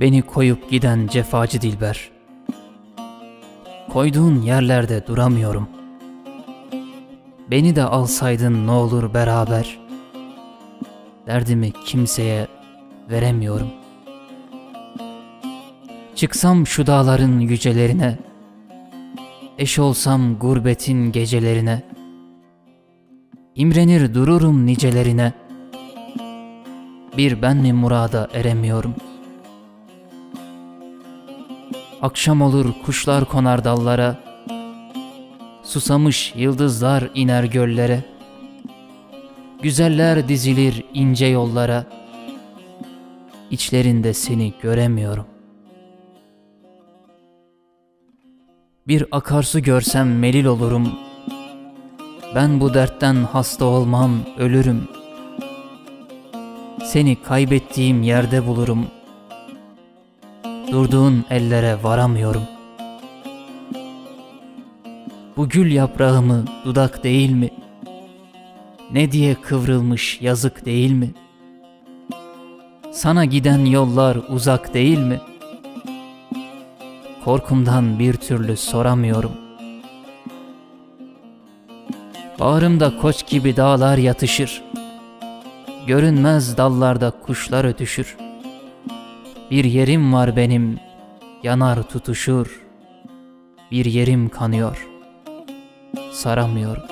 Beni koyup giden cefacı dilber. Koyduğun yerlerde duramıyorum. Beni de alsaydın ne olur beraber. Derdimi kimseye veremiyorum. Çıksam şu dağların yücelerine, eş olsam gurbetin gecelerine, imrenir dururum nicelerine, bir ben mi murada eremiyorum? Akşam olur kuşlar konar dallara, susamış yıldızlar iner göllere, güzeller dizilir ince yollara, içlerinde seni göremiyorum. Bir akarsu görsem melil olurum. Ben bu dertten hasta olmam, ölürüm. Seni kaybettiğim yerde bulurum. Durduğun ellere varamıyorum. Bu gül yaprağı mı, dudak değil mi? Ne diye kıvrılmış yazık değil mi? Sana giden yollar uzak değil mi?'' Korkumdan bir türlü soramıyorum. Bağrımda koç gibi dağlar yatışır. Görünmez dallarda kuşlar ötüşür. Bir yerim var benim, yanar tutuşur. Bir yerim kanıyor, saramıyorum.